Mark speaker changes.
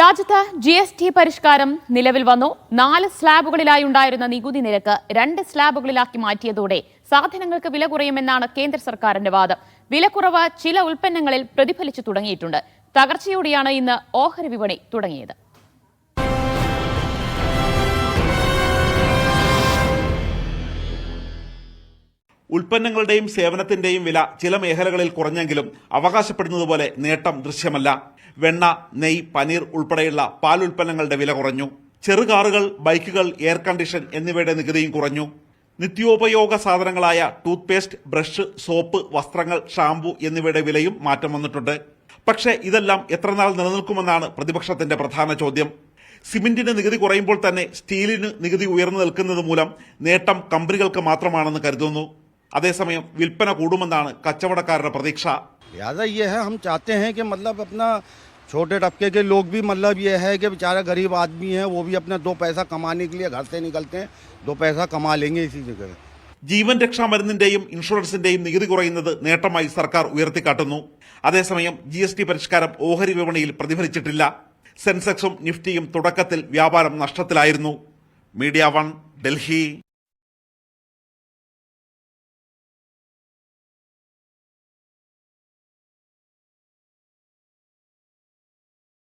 Speaker 1: രാജ്യത്ത് G S T പരിഷ്കാരം നിലവിൽ വന്നു. നാല് സ്ലാബുകളിലായി ഉണ്ടായിരുന്ന നികുതി നിരക്ക് രണ്ട് സ്ലാബുകളിലാക്കി മാറ്റിയതോടെ സാധനങ്ങൾക്ക് വില കുറയുമെന്നാണ് കേന്ദ്ര സർക്കാരിന്റെ വാദം. വിലക്കുറവ് ചില ഉൽപ്പന്നങ്ങളിൽ പ്രതിഫലിച്ചു തുടങ്ങിയിട്ടുണ്ട്. തകർച്ചയോടെയാണ് ഇന്ന് ഓഹരി വിപണി തുടങ്ങിയത്.
Speaker 2: ഉൽപ്പന്നങ്ങളുടെയും സേവനത്തിന്റെയും വില ചില മേഖലകളിൽ കുറഞ്ഞെങ്കിലും അവകാശപ്പെടുന്നതുപോലെ നേട്ടം ദൃശ്യമല്ല. വെണ്ണ നെയ് പനീർ ഉൾപ്പെടെയുള്ള പാൽ ഉൽപ്പന്നങ്ങളുടെ വില കുറഞ്ഞു. ചെറുകാറുകൾ ബൈക്കുകൾ എയർ കണ്ടീഷൻ എന്നിവയുടെ നികുതിയും കുറഞ്ഞു. നിത്യോപയോഗ സാധനങ്ങളായ ടൂത്ത് പേസ്റ്റ് ബ്രഷ് സോപ്പ് വസ്ത്രങ്ങൾ ഷാംപൂ എന്നിവയുടെ വിലയും മാറ്റം വന്നിട്ടുണ്ട്. പക്ഷേ ഇതെല്ലാം എത്രനാൾ നിലനിൽക്കുമെന്നാണ് പ്രതിപക്ഷത്തിന്റെ പ്രധാന ചോദ്യം. സിമെന്റിന് നികുതി കുറയുമ്പോൾ തന്നെ സ്റ്റീലിന് നികുതി ഉയർന്നു നിൽക്കുന്നത് മൂലം നേട്ടം കമ്പനികൾക്ക് മാത്രമാണെന്ന് കരുതുന്നു. അതേസമയം വിൽപ്പന കൂടുമെന്നാണ് കച്ചവടക്കാരുടെ പ്രതീക്ഷ.
Speaker 3: लिहाजा ये है हम चाहते हैं कि मतलब अपना छोटे तबके के लोग भी मतलब ये है कि बेचारा गरीब आदमी है वो भी अपना दो पैसा कमाने के लिए घर से निकलते हैं दो पैसा कमा लेंगे इसी जगह
Speaker 2: ജീവൻ രക്ഷാ മരുന്നിന്റെയും ഇൻഷുറൻസിന്റെയും നികുതി കുറയുന്നത് നേട്ടമായി സർക്കാർ ഉയർത്തിക്കാട്ടുന്നു അതേസമയം ജി എസ് ടി പരിഷ്കാരം ഓഹരി വിപണിയിൽ പ്രതിഫലിച്ചിട്ടില്ല സെൻസെക്സും നിഫ്റ്റിയും തുടക്കത്തിൽ വ്യാപാരം നഷ്ടത്തിലായിരുന്നു മീഡിയ വൺ ഡൽഹി